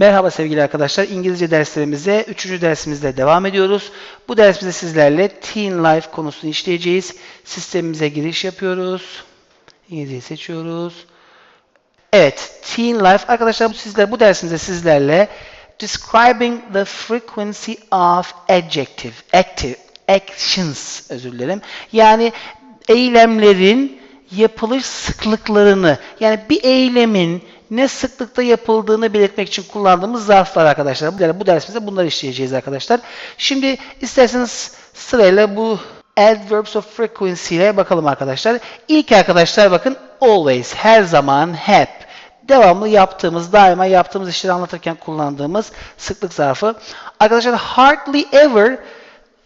Merhaba sevgili arkadaşlar. İngilizce derslerimize 3. dersimizde devam ediyoruz. Bu dersimizde sizlerle Teen Life konusunu işleyeceğiz. Sistemimize giriş yapıyoruz. İngilizceyi seçiyoruz. Evet, Teen Life. Arkadaşlar bu sizler bu dersimizde sizlerle describing the frequency of adjective, active, actions özür dilerim. Yani eylemlerin yapılış sıklıklarını yani bir eylemin ne sıklıkta yapıldığını belirtmek için kullandığımız zarflar arkadaşlar. Yani bu dersimizde bunları işleyeceğiz arkadaşlar. Şimdi isterseniz sırayla bu adverbs of frequency ile bakalım arkadaşlar. İlk arkadaşlar bakın always, her zaman, hep. Devamlı yaptığımız, daima yaptığımız işleri anlatırken kullandığımız sıklık zarfı. Arkadaşlar hardly ever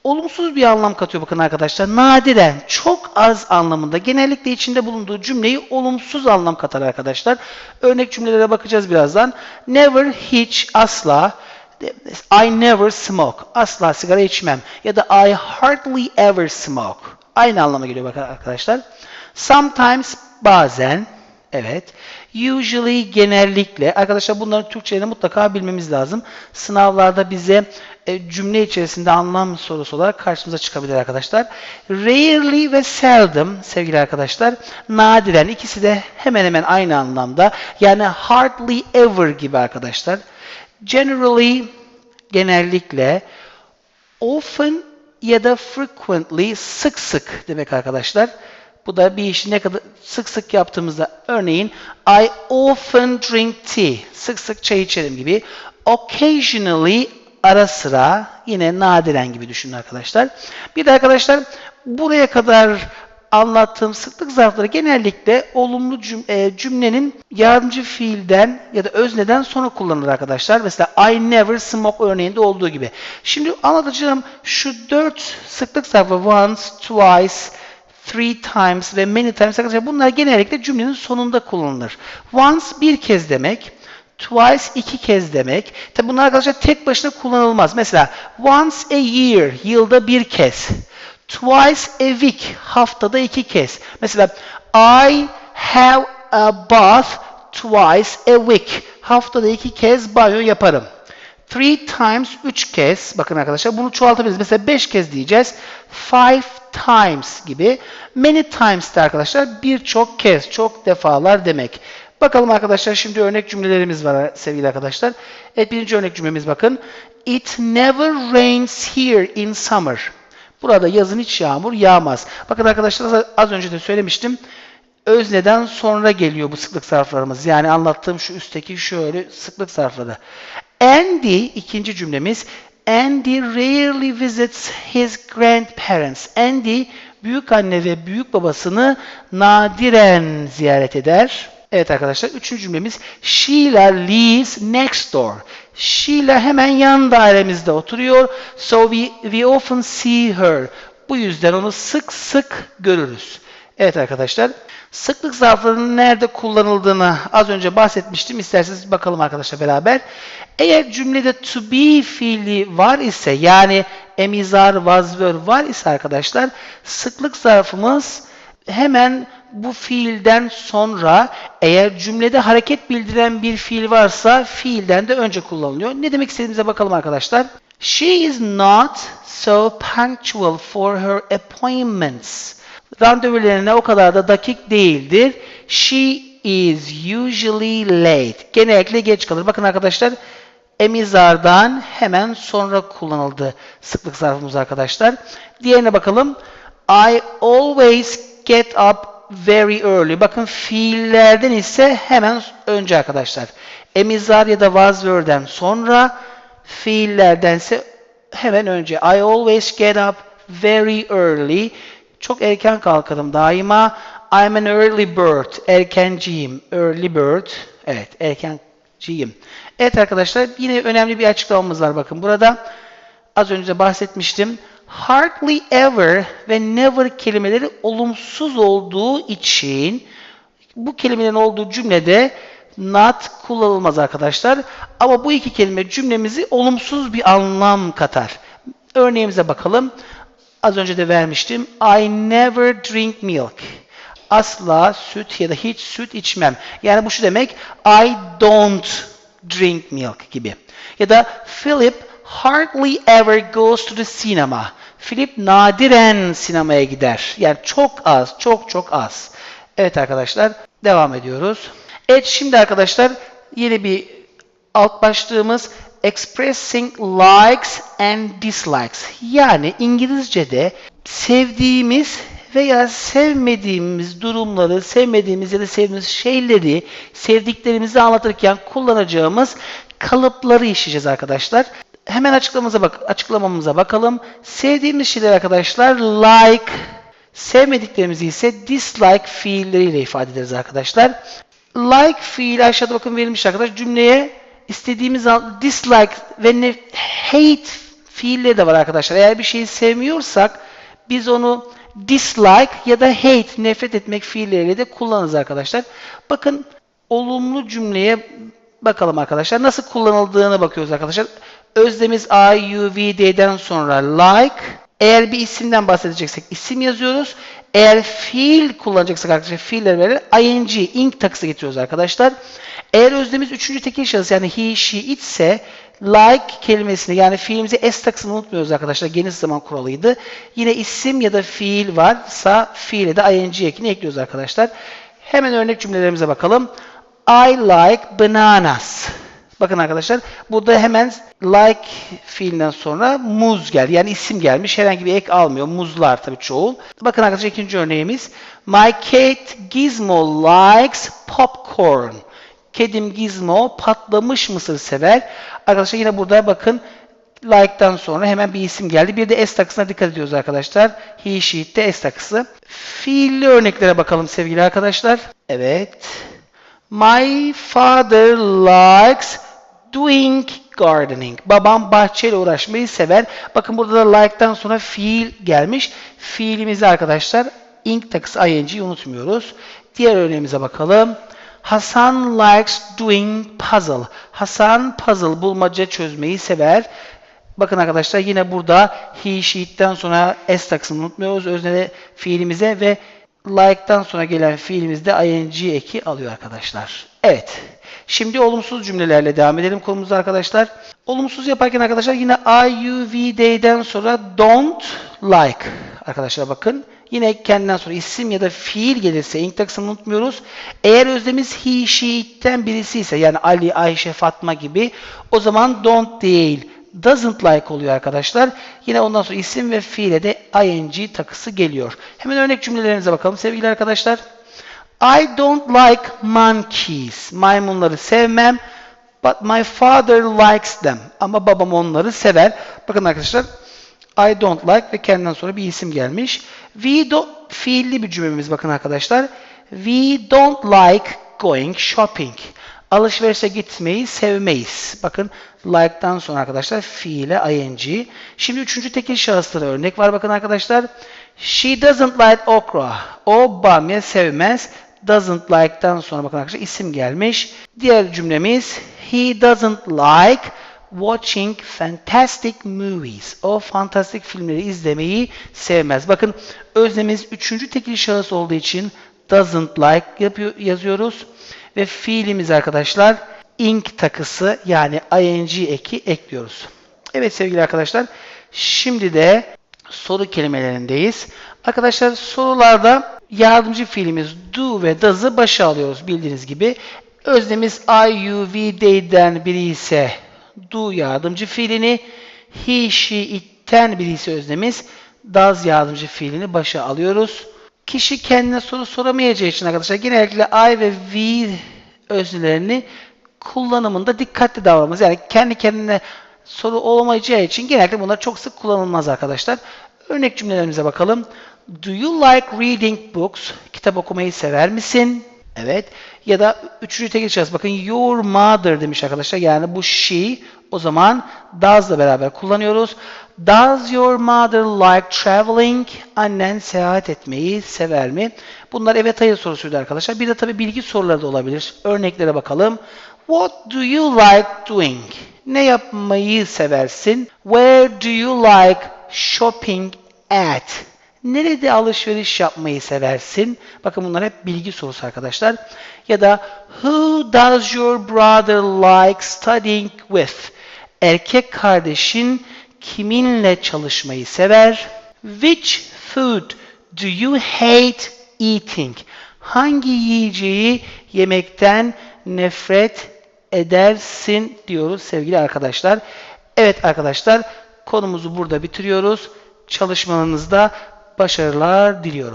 olumsuz bir anlam katıyor bakın arkadaşlar. Nadiren, çok az anlamında. Genellikle içinde bulunduğu cümleyi olumsuz anlam katar arkadaşlar. Örnek cümlelere bakacağız birazdan. Never, hiç, asla. I never smoke. Asla sigara içmem. Ya da I hardly ever smoke. Aynı anlama geliyor bakın arkadaşlar. Sometimes, bazen. Evet. Usually, genellikle. Arkadaşlar bunların Türkçelerini mutlaka bilmemiz lazım. Sınavlarda bize e, cümle içerisinde anlam sorusu olarak karşımıza çıkabilir arkadaşlar. Rarely ve seldom sevgili arkadaşlar nadiren ikisi de hemen hemen aynı anlamda. Yani hardly ever gibi arkadaşlar. Generally genellikle often ya da frequently sık sık demek arkadaşlar. Bu da bir işi ne kadar sık sık yaptığımızda örneğin I often drink tea. Sık sık çay içerim gibi. Occasionally ara sıra yine nadiren gibi düşünün arkadaşlar. Bir de arkadaşlar buraya kadar anlattığım sıklık zarfları genellikle olumlu e, cümlenin yardımcı fiilden ya da özneden sonra kullanılır arkadaşlar. Mesela I never smoke örneğinde olduğu gibi. Şimdi anlatacağım şu dört sıklık zarfı once, twice, three times ve many times arkadaşlar bunlar genellikle cümlenin sonunda kullanılır. Once bir kez demek. Twice iki kez demek. Tabi bunlar arkadaşlar tek başına kullanılmaz. Mesela once a year, yılda bir kez. Twice a week, haftada iki kez. Mesela I have a bath twice a week. Haftada iki kez banyo yaparım. Three times, üç kez. Bakın arkadaşlar bunu çoğaltabiliriz. Mesela beş kez diyeceğiz. Five times gibi. Many times de arkadaşlar birçok kez, çok defalar demek. Bakalım arkadaşlar şimdi örnek cümlelerimiz var sevgili arkadaşlar. Evet birinci örnek cümlemiz bakın. It never rains here in summer. Burada yazın hiç yağmur yağmaz. Bakın arkadaşlar az önce de söylemiştim. Özneden sonra geliyor bu sıklık zarflarımız. Yani anlattığım şu üstteki şöyle sıklık zarfları. Andy ikinci cümlemiz. Andy rarely visits his grandparents. Andy büyük anne ve büyük babasını nadiren ziyaret eder. Evet arkadaşlar üçüncü cümlemiz Sheila lives next door. Sheila hemen yan dairemizde oturuyor. So we, we often see her. Bu yüzden onu sık sık görürüz. Evet arkadaşlar. Sıklık zarflarının nerede kullanıldığını az önce bahsetmiştim. İsterseniz bakalım arkadaşlar beraber. Eğer cümlede to be fiili var ise yani emizar, were var ise arkadaşlar sıklık zarfımız hemen bu fiilden sonra eğer cümlede hareket bildiren bir fiil varsa fiilden de önce kullanılıyor. Ne demek istediğimize bakalım arkadaşlar. She is not so punctual for her appointments. Randevularına o kadar da dakik değildir. She is usually late. Genellikle geç kalır. Bakın arkadaşlar emizardan hemen sonra kullanıldı sıklık zarfımız arkadaşlar. Diğerine bakalım. I always get up very early. Bakın fiillerden ise hemen önce arkadaşlar. Emizar ya da was were'den sonra fiillerdense hemen önce. I always get up very early. Çok erken kalkarım daima. I'm an early bird. Erkenciyim. Early bird. Evet, erkenciyim. Evet arkadaşlar, yine önemli bir açıklamamız var bakın burada. Az önce bahsetmiştim hardly ever ve never kelimeleri olumsuz olduğu için bu kelimelerin olduğu cümlede not kullanılmaz arkadaşlar. Ama bu iki kelime cümlemizi olumsuz bir anlam katar. Örneğimize bakalım. Az önce de vermiştim. I never drink milk. Asla süt ya da hiç süt içmem. Yani bu şu demek. I don't drink milk gibi. Ya da Philip hardly ever goes to the cinema. Philip nadiren sinemaya gider. Yani çok az, çok çok az. Evet arkadaşlar, devam ediyoruz. Evet şimdi arkadaşlar yeni bir alt başlığımız expressing likes and dislikes. Yani İngilizce'de sevdiğimiz veya sevmediğimiz durumları, sevmediğimiz ya da sevdiğimiz şeyleri sevdiklerimizi anlatırken kullanacağımız kalıpları işleyeceğiz arkadaşlar. Hemen açıklamamıza bak açıklamamıza bakalım. Sevdiğimiz şeyler arkadaşlar like, sevmediklerimizi ise dislike fiilleriyle ifade ederiz arkadaşlar. Like fiili aşağıda bakın verilmiş arkadaşlar. Cümleye istediğimiz dislike ve ne, hate fiilleri de var arkadaşlar. Eğer bir şeyi sevmiyorsak biz onu dislike ya da hate, nefret etmek fiilleriyle de kullanırız arkadaşlar. Bakın olumlu cümleye bakalım arkadaşlar. Nasıl kullanıldığını bakıyoruz arkadaşlar. Özlemiz I, U, V, D'den sonra like. Eğer bir isimden bahsedeceksek isim yazıyoruz. Eğer fiil kullanacaksak arkadaşlar fiiller verir. ing, ing takısı getiriyoruz arkadaşlar. Eğer özlemiz üçüncü tekil şahıs yani he, she, it ise like kelimesini yani fiilimizi s takısını unutmuyoruz arkadaşlar. Geniş zaman kuralıydı. Yine isim ya da fiil varsa fiile de ing ekini ekliyoruz arkadaşlar. Hemen örnek cümlelerimize bakalım. I like bananas. Bakın arkadaşlar burada hemen like fiilinden sonra muz geldi. Yani isim gelmiş. Herhangi bir ek almıyor. Muzlar tabii çoğul. Bakın arkadaşlar ikinci örneğimiz. My cat Gizmo likes popcorn. Kedim Gizmo patlamış mısır sever. Arkadaşlar yine burada bakın like'tan sonra hemen bir isim geldi. Bir de S takısına dikkat ediyoruz arkadaşlar. He, she'de S takısı. Fiilli örneklere bakalım sevgili arkadaşlar. Evet. My father likes doing gardening. Babam bahçeyle uğraşmayı sever. Bakın burada da like'tan sonra fiil gelmiş. Fiilimizi arkadaşlar ing takısı ing'yi unutmuyoruz. Diğer örneğimize bakalım. Hasan likes doing puzzle. Hasan puzzle bulmaca çözmeyi sever. Bakın arkadaşlar yine burada he, she'den sonra s takısını unutmuyoruz. Öznede fiilimize ve like'tan sonra gelen fiilimiz de ing eki alıyor arkadaşlar. Evet. Şimdi olumsuz cümlelerle devam edelim konumuza arkadaşlar. Olumsuz yaparken arkadaşlar yine I, U, V, they'den sonra don't like. Arkadaşlar bakın. Yine kendinden sonra isim ya da fiil gelirse ing takısını unutmuyoruz. Eğer özlemiz he, she'ten birisi ise yani Ali, Ayşe, Fatma gibi o zaman don't değil doesn't like oluyor arkadaşlar. Yine ondan sonra isim ve fiile de ing takısı geliyor. Hemen örnek cümlelerimize bakalım sevgili arkadaşlar. I don't like monkeys. Maymunları sevmem. But my father likes them. Ama babam onları sever. Bakın arkadaşlar. I don't like ve kendinden sonra bir isim gelmiş. We do fiilli bir cümlemiz bakın arkadaşlar. We don't like going shopping. Alışverişe gitmeyi sevmeyiz. Bakın like'tan sonra arkadaşlar fiile ing. Şimdi üçüncü tekil şahıslara örnek var bakın arkadaşlar. She doesn't like okra. O bamya sevmez. Doesn't like'tan sonra bakın arkadaşlar isim gelmiş. Diğer cümlemiz he doesn't like watching fantastic movies. O fantastik filmleri izlemeyi sevmez. Bakın öznemiz üçüncü tekil şahıs olduğu için doesn't like yapıyor, yazıyoruz. Ve fiilimiz arkadaşlar ing takısı yani ing eki ekliyoruz. Evet sevgili arkadaşlar şimdi de soru kelimelerindeyiz. Arkadaşlar sorularda yardımcı fiilimiz do ve does'ı başa alıyoruz bildiğiniz gibi. Öznemiz I, you, we, they'den biri ise do yardımcı fiilini, he, she, it'ten biri ise öznemiz does yardımcı fiilini başa alıyoruz. Kişi kendine soru soramayacağı için arkadaşlar genellikle I ve we öznelerini kullanımında dikkatli davranmamız. Yani kendi kendine soru olamayacağı için genellikle bunlar çok sık kullanılmaz arkadaşlar. Örnek cümlelerimize bakalım. Do you like reading books? Kitap okumayı sever misin? Evet. Ya da üçüncü tekil şahıs. Bakın your mother demiş arkadaşlar. Yani bu she o zaman does'la beraber kullanıyoruz. Does your mother like traveling? Annen seyahat etmeyi sever mi? Bunlar evet hayır sorusuydu arkadaşlar. Bir de tabii bilgi soruları da olabilir. Örneklere bakalım. What do you like doing? Ne yapmayı seversin? Where do you like shopping at? Nerede alışveriş yapmayı seversin? Bakın bunlar hep bilgi sorusu arkadaşlar. Ya da Who does your brother like studying with? Erkek kardeşin kiminle çalışmayı sever? Which food do you hate eating? Hangi yiyeceği yemekten nefret edersin diyoruz sevgili arkadaşlar. Evet arkadaşlar konumuzu burada bitiriyoruz. Çalışmalarınızda başarılar diliyorum.